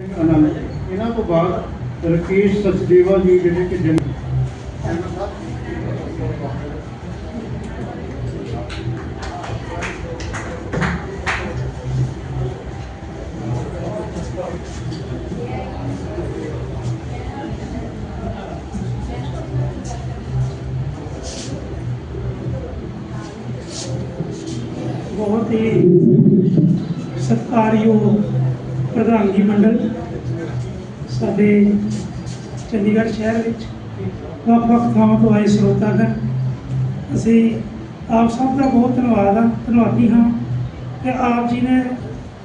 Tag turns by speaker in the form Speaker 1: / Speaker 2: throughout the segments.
Speaker 1: ਆਨੰਦ ਇਹਨਾਂ ਤੋਂ ਬਾਅਦ ਰਕੇਸ਼ ਸਚਦੇਵਾ ਜੀ ਜਿਹੜੇ ਕਿ ਜਨ
Speaker 2: ਬਹੁਤ ਹੀ ਸਤਿਕਾਰਯੋਗ ਪ੍ਰਧਾਨਗੀ ਮੰਡਲ, ਸਾਡੇ ਚੰਡੀਗੜ੍ਹ ਸ਼ਹਿਰ ਵਿੱਚ ਵੱਖ-ਵੱਖ ਥਾਵਾਂ ਤੋਂ ਆਏ ਸਰੋਤਾਗਣ ਅਸੀਂ ਆਪ ਸਭ ਦਾ ਬਹੁਤ ਧੰਨਵਾਦ ਆ ਧੰਨਵਾਦੀ ਹਾਂ ਕਿ ਆਪ ਜੀ ਨੇ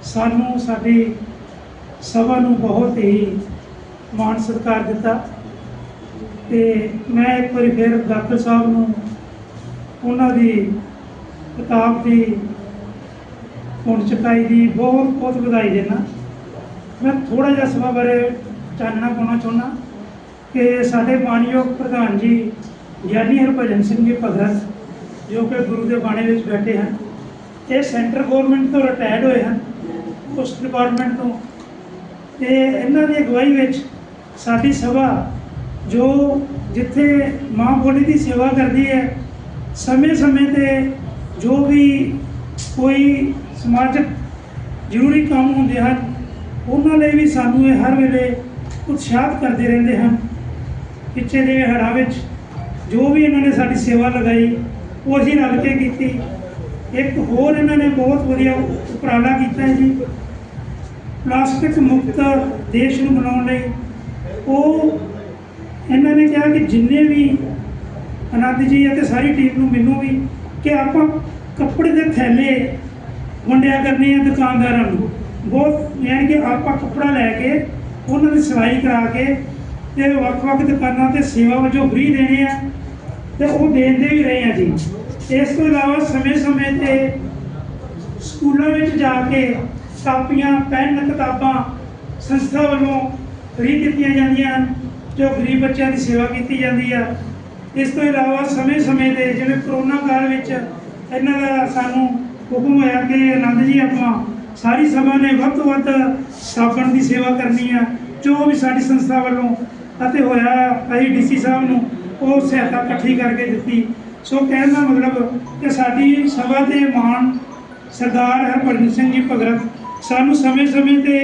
Speaker 2: ਸਾਨੂੰ, ਸਾਡੀ ਸਭਾ ਨੂੰ ਬਹੁਤ ਹੀ ਮਾਣ ਸਤਿਕਾਰ ਦਿੱਤਾ ਤੇ ਮੈਂ ਇੱਕ ਵਾਰੀ ਫਿਰ ਡਾਕਟਰ ਸਾਹਿਬ ਨੂੰ ਉਹਨਾਂ ਦੀ ਕਿਤਾਬ ਦੀ ਹੁਣ ਚੁਕਾਈ ਦੀ ਬਹੁਤ ਬਹੁਤ ਵਧਾਈ ਦੇਣਾ ਮੈਂ ਥੋੜਾ ਜਿਹਾ ਸਭਾ ਬਾਰੇ ਚਾਨਣਾ ਪਾਉਣਾ ਚਾਹੁੰਦਾ ਕਿ ਸਾਡੇ ਮਾਨਯੋਗ ਪ੍ਰਧਾਨ ਜੀ ਗਿਆਨੀ ਹਰਭਜਨ ਸਿੰਘ ਜੀ ਭਗਤ, ਜੋ ਕਿ ਗੁਰੂ ਦੇ ਬਾਣੇ ਵਿੱਚ ਬੈਠੇ ਹਨ, ਇਹ ਸੈਂਟਰ ਗਵਰਨਮੈਂਟ ਤੋਂ ਰਿਟਾਇਰਡ ਹੋਏ ਹਨ, ਉਸ ਡਿਪਾਰਟਮੈਂਟ ਤੋਂ। ਤੇ ਇਹਨਾਂ ਦੀ ਅਗਵਾਈ ਵਿੱਚ ਸਾਡੀ ਸਭਾ, ਜੋ ਜਿੱਥੇ ਮਾਂ ਬੋਲੀ ਦੀ ਸੇਵਾ ਕਰਦੀ ਹੈ, ਸਮੇਂ-ਸਮੇਂ ਤੇ ਜੋ ਵੀ ਕੋਈ ਸਮਾਜਿਕ ਜ਼ਰੂਰੀ ਕੰਮ ਹੁੰਦੇ ਹਨ ਉਹਨਾਂ ਲਈ ਵੀ ਸਾਨੂੰ ਇਹ ਹਰ ਵੇਲੇ ਉਤਸ਼ਾਹਤ ਕਰਦੇ ਰਹਿੰਦੇ ਹਨ। ਪਿੱਛੇ ਦੇ ਹੜ੍ਹਾਂ ਵਿੱਚ ਜੋ ਵੀ ਇਹਨਾਂ ਨੇ ਸਾਡੀ ਸੇਵਾ ਲਗਾਈ, ਉਹ ਅਸੀਂ ਰਲ ਕੇ ਕੀਤੀ। ਇੱਕ ਹੋਰ ਇਹਨਾਂ ਨੇ ਬਹੁਤ ਵਧੀਆ ਉਪਰਾਲਾ ਕੀਤਾ ਹੈ ਜੀ। ਪਲਾਸਟਿਕ ਮੁਕਤ ਦੇਸ਼ ਨੂੰ ਬਣਾਉਣ ਲਈ। ਉਹ ਇਹਨਾਂ ਨੇ ਕਿਹਾ ਕਿ ਜਿੰਨੇ ਵੀ ਆਨੰਦ ਜੀ ਅਤੇ ਸਾਰੀ ਟੀਮ ਨੂੰ, ਮੈਨੂੰ ਵੀ, ਕਿ ਆਪਾਂ ਕੱਪੜੇ ਦੇ ਥੈਲੇ ਵੰਡਿਆ ਕਰਨੇ ਆ ਦੁਕਾਨਦਾਰਾਂ ਨੂੰ। ਬਹੁਤ ਯਾਨੀ ਕਿ ਆਪਾਂ ਕੱਪੜਾ ਲੈ ਕੇ, ਉਹਨਾਂ ਦੀ ਸਿਲਾਈ ਕਰਾ ਕੇ ਤੇ ਵੱਖ-ਵੱਖ ਦੁਕਾਨਾਂ ਤੇ ਸੇਵਾ ਵਜੋਂ ਫ੍ਰੀ ਦੇਣੇ ਆ ਤੇ ਉਹ ਦੇਂਦੇ ਵੀ ਰਹੇ ਆ ਜੀ। ਇਸ ਤੋਂ ਇਲਾਵਾ ਸਮੇਂ-ਸਮੇਂ ਤੇ ਸਕੂਲਾਂ ਵਿੱਚ ਜਾ ਕੇ ਕਾਪੀਆਂ, ਪੈਨ, ਕਿਤਾਬਾਂ ਸੰਸਥਾ ਵੱਲੋਂ ਫ੍ਰੀ ਦਿੱਤੀਆਂ ਜਾਂਦੀਆਂ ਹਨ, ਜੋ ਗਰੀਬ ਬੱਚਿਆਂ ਦੀ ਸੇਵਾ ਕੀਤੀ ਜਾਂਦੀ ਆ। ਇਸ ਤੋਂ ਇਲਾਵਾ ਸਮੇਂ-ਸਮੇਂ ਤੇ ਜਿਵੇਂ ਕਰੋਨਾ ਕਾਲ ਵਿੱਚ ਇਹਨਾਂ ਦਾ ਸਾਨੂੰ ਹੁਕਮ ਹੋਇਆ ਕਿ ਆਨੰਦ ਜੀ ਆਪਾਂ ਸਾਰੀ ਸਭਾ ਨੇ ਵੱਧ ਤੋਂ ਵੱਧ ਸਾਬਣ ਦੀ ਸੇਵਾ ਕਰਨੀ ਆ, ਜੋ ਵੀ ਸਾਡੀ ਸੰਸਥਾ ਵੱਲੋਂ ਅਤੇ ਹੋਇਆ ਅਸੀਂ ਡੀਸੀ ਸਾਹਿਬ ਨੂੰ ਉਹ ਸਹਾਇਤਾ ਇਕੱਠੀ ਕਰਕੇ ਦਿੱਤੀ। ਸੋ ਕਹਿਣ ਦਾ ਮਤਲਬ ਕਿ ਸਾਡੀ ਸਭਾ ਦੇ ਮਾਣ ਸਰਦਾਰ ਹਰਭਜਨ ਸਿੰਘ ਜੀ ਭਗਤ ਸਾਨੂੰ ਸਮੇਂ-ਸਮੇਂ ਤੇ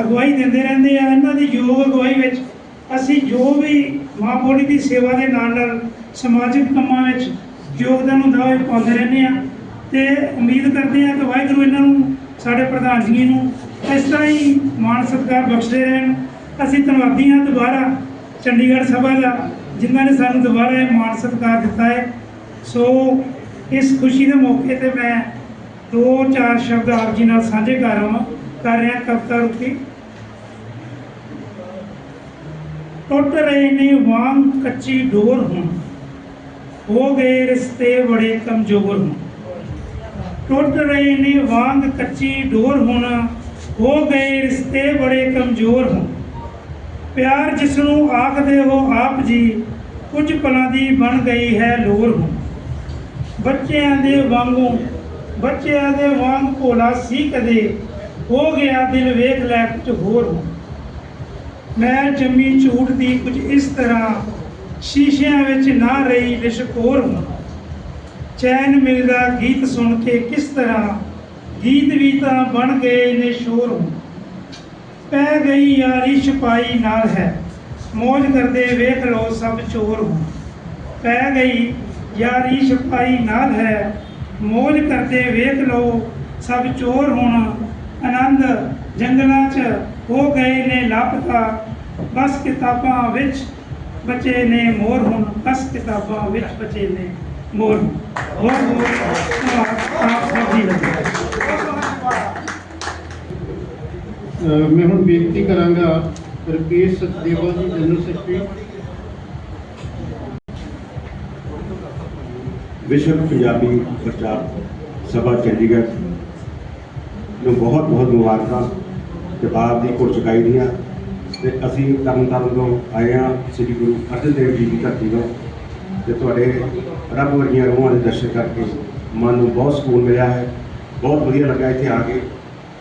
Speaker 2: ਅਗਵਾਈ ਦਿੰਦੇ ਰਹਿੰਦੇ ਆ। ਇਹਨਾਂ ਦੀ ਯੋਗ ਅਗਵਾਈ ਵਿੱਚ ਅਸੀਂ ਜੋ ਵੀ ਮਾਂ ਬੋਲੀ ਦੀ ਸੇਵਾ ਦੇ ਨਾਲ ਨਾਲ ਸਮਾਜਿਕ ਕੰਮਾਂ ਵਿੱਚ ਯੋਗਦਾਨ ਹੁੰਦਾ ਹੋਏ ਪਾਉਂਦੇ ਰਹਿੰਦੇ ਆ। ਤੇ ਉਮੀਦ ਕਰਦੇ ਹਾਂ ਕਿ ਵਾਹਿਗੁਰੂ ਇਹਨਾਂ ਨੂੰ, ਸਾਡੇ ਪ੍ਰਧਾਨ ਜੀ ਨੂੰ ਇਸ ਤਰ੍ਹਾਂ ਹੀ ਮਾਣ ਸਤਿਕਾਰ ਬਖਸ਼ਦੇ ਰਹਿਣ। ਅਸੀਂ ਧੰਨਵਾਦੀ ਹਾਂ ਦੁਬਾਰਾ ਚੰਡੀਗੜ੍ਹ ਸਭਾ ਦਾ, ਜਿਨ੍ਹਾਂ ਨੇ ਸਾਨੂੰ ਦੁਬਾਰਾ ਇਹ ਮਾਣ ਸਤਿਕਾਰ ਦਿੱਤਾ ਹੈ। ਸੋ ਇਸ ਖੁਸ਼ੀ ਦੇ ਮੌਕੇ ਤੇ ਮੈਂ ਦੋ ਚਾਰ ਸ਼ਬਦ ਆਪ ਜੀ ਨਾਲ ਸਾਂਝੇ ਕਰ ਰਹਾ, ਕਰ ਰਿਹਾ ਕਵਿਤਾ ਰੂਪੀ ਟੁੱਟ ਰਹੇ ਨੇ ਵਾਂਗ ਕੱਚੀ ਡੋਰ ਹੁਣ, ਹੋ ਗਏ ਰਿਸ਼ਤੇ ਬੜੇ ਕਮਜ਼ੋਰ ਹੁਣ। ਟੁੱਟ ਰਹੇ ਨੇ ਵਾਂਗ ਕੱਚੀ ਡੋਰ ਹੋਣਾ ਹੋ ਗਏ ਰਿਸ਼ਤੇ ਬੜੇ ਕਮਜ਼ੋਰ ਹੁਣ। ਪਿਆਰ ਜਿਸ ਨੂੰ ਆਖਦੇ ਹੋ ਆਪ ਜੀ, ਕੁਝ ਪਲਾਂ ਦੀ ਬਣ ਗਈ ਹੈ ਲੋਰ ਹੁਣ। ਬੱਚਿਆਂ ਦੇ ਵਾਂਗੂ, ਬੱਚਿਆਂ ਦੇ ਵਾਂਗ ਭੋਲਾ ਸੀ ਕਦੇ, ਹੋ ਗਿਆ ਦਿਲ ਵੇਖ ਲੈ ਕੁਝ ਹੋਰ ਹੁਣ। ਮੈਂ ਜੰਮੀ ਝੂਠ ਦੀ ਕੁਝ ਇਸ ਤਰ੍ਹਾਂ, ਸ਼ੀਸ਼ਿਆਂ ਵਿੱਚ ਨਾ ਰਹੀ ਲਿਸ਼ਕੋਰ ਹਾਂ ਚੈਨ ਮਿਲਦਾ ਗੀਤ ਸੁਣ ਕੇ ਕਿਸ ਤਰ੍ਹਾਂ? ਗੀਤ ਵੀ ਤਾਂ ਬਣ ਗਏ ਨੇ ਸ਼ੋਰ ਪੈ ਗਈ ਯਾਰੀ ਛਪਾਈ ਨਾਲ ਹੈ। ਮौज ਕਰਦੇ ਵੇਖ ਲੋ ਸਭ ਚੋਰ ਹੁਣ। ਪੈ ਗਈ ਯਾਰੀ ਛਪਾਈ ਨਾਲ ਹੈ। ਮौज ਕਰਦੇ ਵੇਖ ਲੋ ਸਭ ਚੋਰ ਹੁਣ। ਆਨੰਦ ਜੰਗਲਾਂ 'ਚ ਹੋ ਗਏ ਨੇ ਲਾਪਤਾ। ਬਸ ਕਿਤਾਬਾਂ ਵਿੱਚ ਬਚੇ ਨੇ ਮੋਰ ਹੁਣ। ਬਸ ਕਿਤਾਬਾਂ ਵਿੱਚ ਬਚੇ ਨੇ। ਮੋਰ ਆਪ ਸਭ ਦਾ
Speaker 1: ਮੈਂ ਹੁਣ ਬੇਨਤੀ ਕਰਾਂਗਾ ਰਕੇਸ਼ ਸਚਦੇਵਾ ਜੀ ਜਨਰਲ ਸੈਕਟਰੀ।
Speaker 3: ਵਿਸ਼ਵ ਪੰਜਾਬੀ ਪ੍ਰਚਾਰ ਸਭਾ ਚੰਡੀਗੜ੍ਹ ਨੂੰ ਬਹੁਤ ਬਹੁਤ ਮੁਬਾਰਕਾਂ ਕਿਤਾਬ ਦੀ ਘੁਰ ਚੁਕਾਈ ਦੀਆਂ। ਤੇ ਅਸੀਂ ਤਰਨਤਾਰਨ ਤੋਂ ਆਏ ਹਾਂ ਸ੍ਰੀ ਗੁਰੂ ਅਰਜਨ ਦੇਵ ਜੀ ਦੀ ਧਰਤੀ ਤੋਂ। ਤੇ ਤੁਹਾਡੇ ਰੱਬ ਵਰਗੀਆਂ ਰੂਹਾਂ ਦੇ ਦਰਸ਼ਨ ਕਰਕੇ ਮਨ ਨੂੰ ਬਹੁਤ ਸਕੂਨ ਮਿਲਿਆ ਹੈ। ਬਹੁਤ ਵਧੀਆ ਲੱਗਾ ਇੱਥੇ ਆ ਕੇ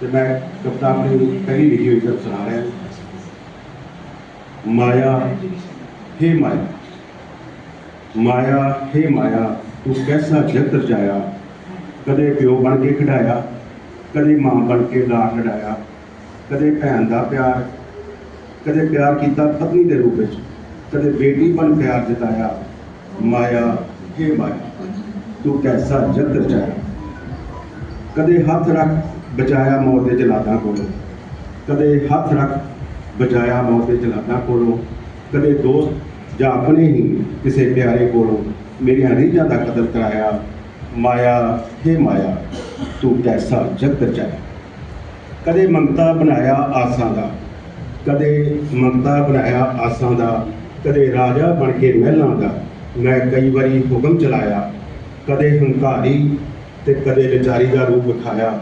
Speaker 3: ਤੇ ਮੈਂ ਕਵਿਤਾ ਆਪਣੀ ਪਹਿਲੀ ਲਿਖੀ ਹੋਈ ਗੱਲ ਸੁਣਾ ਰਿਹਾ। ਮਾਇਆ, ਹੇ ਮਾਇਆ ਮਾਇਆ, ਹੇ ਮਾਇਆ, ਤੂੰ ਕੈਸਾ ਜਗਤ ਰਚਾਇਆ ਕਦੇ ਪਿਓ ਬਣ ਕੇ ਖਿਡਾਇਆ, ਕਦੇ ਮਾਂ ਬਣ ਕੇ ਲਾਡ ਲੜਾਇਆ ਕਦੇ ਭੈਣ ਦਾ ਪਿਆਰ, ਕਦੇ ਪਿਆਰ ਕੀਤਾ ਪਤਨੀ ਦੇ ਰੂਪ ਵਿੱਚ, ਕਦੇ ਬੇਟੀ ਬਣ ਪਿਆਰ ਜਤਾਇਆ ਮਾਇਆ, ਹੇ ਮਾਇਆ, ਤੂੰ ਕੈਸਾ ਜਗਤ ਰਚਾਇਆ ਕਦੇ ਹੱਥ ਰੱਖ ਬਚਾਇਆ ਮੌਤ ਦੇ ਜਲਾਦਾਂ ਕੋਲੋਂ? ਕਦੇ ਹੱਥ ਰੱਖ ਬਚਾਇਆ ਮੌਤ ਦੇ ਜਲਾਦਾਂ ਕੋਲੋਂ? ਕਦੇ ਦੋਸਤ ਜਾਂ ਆਪਣੇ ਹੀ ਕਿਸੇ ਪਿਆਰੇ ਕੋਲੋਂ ਮੇਰੀਆਂ ਰੀਝਾਂ ਦਾ ਕਦਰ ਕਰਾਇਆ? ਮਾਇਆ, ਹੇ ਮਾਇਆ, ਤੂੰ ਕੈਸਾ ਜਗਤ ਰਚਾਇਆ ਕਦੇ ਮੰਗਤਾ ਬਣਾਇਆ ਆਸਾਂ ਦਾ? ਕਦੇ ਮੰਗਤਾ ਬਣਾਇਆ ਆਸਾਂ ਦਾ? ਕਦੇ ਰਾਜਾ ਬਣ ਕੇ ਮਹਿਲਾਂ ਦਾ? ਮੈਂ ਕਈ ਵਾਰੀ ਹੁਕਮ ਚਲਾਇਆ, ਕਦੇ ਹੰਕਾਰੀ ਤੇ ਕਦੇ ਵਿਚਾਰੀ ਦਾ ਰੂਪ ਵਿਖਾਇਆ,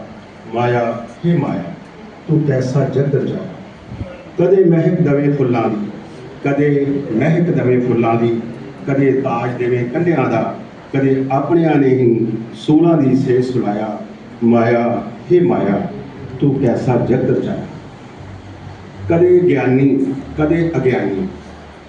Speaker 3: ਮਾਇਆ, ਹੇ ਮਾਇਆ, ਤੂੰ ਕੈਸਾ ਜਗ ਰਚਾਇਆ ਕਦੇ ਮਹਿਕ ਦਵੇ ਫੁੱਲਾਂ ਦੀ, ਕਦੇ ਮਹਿਕ ਦਵੇ ਫੁੱਲਾਂ ਦੀ, ਕਦੇ ਤਾਜ ਦੇਵੇ ਕੰਢਿਆਂ ਦਾ, ਕਦੇ ਆਪਣਿਆਂ ਨੇ ਹੀ ਸੂਲਾਂ ਦੀ ਸੇ ਸੁਲਾਇਆ ਮਾਇਆ, ਹੇ ਮਾਇਆ, ਤੂੰ ਕੈਸਾ ਜਗਤ ਜਾ। ਕਦੇ ਗਿਆਨੀ, ਕਦੇ ਅਗਿਆਨੀ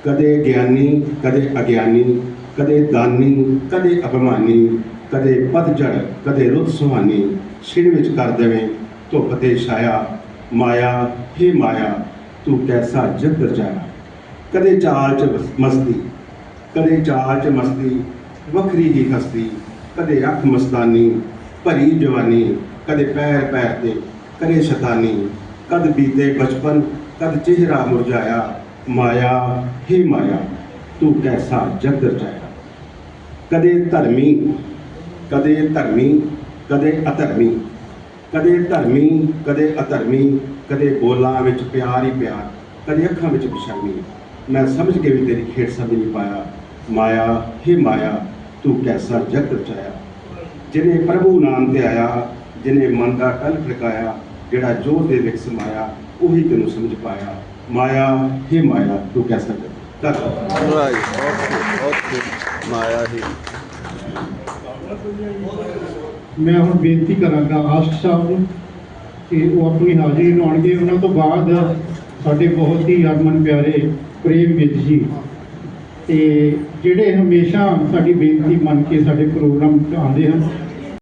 Speaker 3: ਕਦੇ ਗਿਆਨੀ, ਕਦੇ ਅਗਿਆਨੀ, ਕਦੇ ਦਾਨੀ, ਕਦੇ ਅਭਿਮਾਨੀ, ਕਦੇ ਪਤਝੜ ਕਦੇ ਰੁੱਤ ਸੁਹਾਨੀ, ਛਿੜ ਵਿੱਚ ਕਰ ਦੇਵੇਂ, ਧੁੱਪ ਤੇ ਛਾਇਆ, ਮਾਇਆ, ਹੇ ਮਾਇਆ, ਤੂੰ ਕੈਸਾ ਜਗਤ ਰਚਾਇਆ? ਕਦੇ ਚਾਲ ਚ ਮਸਤੀ, ਕਦੇ ਚਾਲ ਚ ਮਸਤੀ, ਵੱਖਰੀ ਹੀ ਹਸਤੀ, ਕਦੇ ਅੱਖ ਮਸਤਾਨੀ, ਭਰੀ ਜਵਾਨੀ, ਕਦੇ ਪੈਰ ਪੈਰ ਤੇ ਕਦੇ ਸ਼ਤਾਨੀ, ਕਦ ਬੀਤੇ ਬਚਪਨ, ਕਦ ਚਿਹਰਾ ਮੁਰਝਾਇਆ ਮਾਇਆ, ਹੀ ਮਾਇਆ, ਤੂੰ ਕੈਸਾ ਜਗ ਰਚਾਇਆ ਕਦੇ ਧਰਮੀ ਕਦੇ ਧਰਮੀ, ਕਦੇ ਅਧਰਮੀ, ਕਦੇ ਧਰਮੀ, ਕਦੇ ਅਧਰਮੀ, ਕਦੇ ਬੋਲਾਂ ਵਿੱਚ ਪਿਆਰ ਹੀ ਪਿਆਰ, ਕਦੇ ਅੱਖਾਂ ਵਿੱਚ ਬਿਸ਼ਰਮੀ ਮੈਂ ਸਮਝ ਕੇ ਵੀ ਤੇਰੀ ਖੇਡ ਸਮਝ ਨਹੀਂ ਪਾਇਆ। ਮਾਇਆ, ਹੀ ਮਾਇਆ, ਤੂੰ ਕੈਸਾ ਜਗ ਰਚਾਇਆ ਜਿਹਨੇ ਪ੍ਰਭੂ ਨਾਮ ਤੇ ਆਇਆ ਜਿਹਨੇ ਮਨ ਦਾ ਟਲ ਫੜਕਾਇਆ ਜਿਹੜਾ ਜੋਤ ਦੇ ਵਿੱਚ ਸਮਾਇਆ, ਉਹੀ ਤੈਨੂੰ ਸਮਝ ਪਾਇਆ। ਮਾਇਆ ਹੀ ਮਾਇਆ ਤੂੰ ਕੈਸਾ ਜਗਤ ਧੰਨਵਾਦ।
Speaker 4: ਰਾਈ ਓਕੇ ਓਕੇ ਮਾਇਆ ਹੀ।
Speaker 1: ਮੈਂ ਹੁਣ ਬੇਨਤੀ ਕਰਾਂਗਾ ਆਸ਼ਕ ਸਾਹਿਬ ਨੂੰ ਕਿ ਉਹ ਆਪਣੀ ਹਾਜ਼ਰੀ ਲਾਉਣਗੇ ਉਹਨਾਂ ਤੋਂ ਬਾਅਦ ਸਾਡੇ ਬਹੁਤ ਹੀ ਹਰਮਨ ਪਿਆਰੇ ਪ੍ਰੇਮ ਮਿੱਤ ਜੀ। ਤੇ ਜਿਹੜੇ ਹਮੇਸ਼ਾ ਸਾਡੀ ਬੇਨਤੀ ਮੰਨ ਕੇ ਸਾਡੇ ਪ੍ਰੋਗਰਾਮ 'ਚ ਆਉਂਦੇ ਹਨ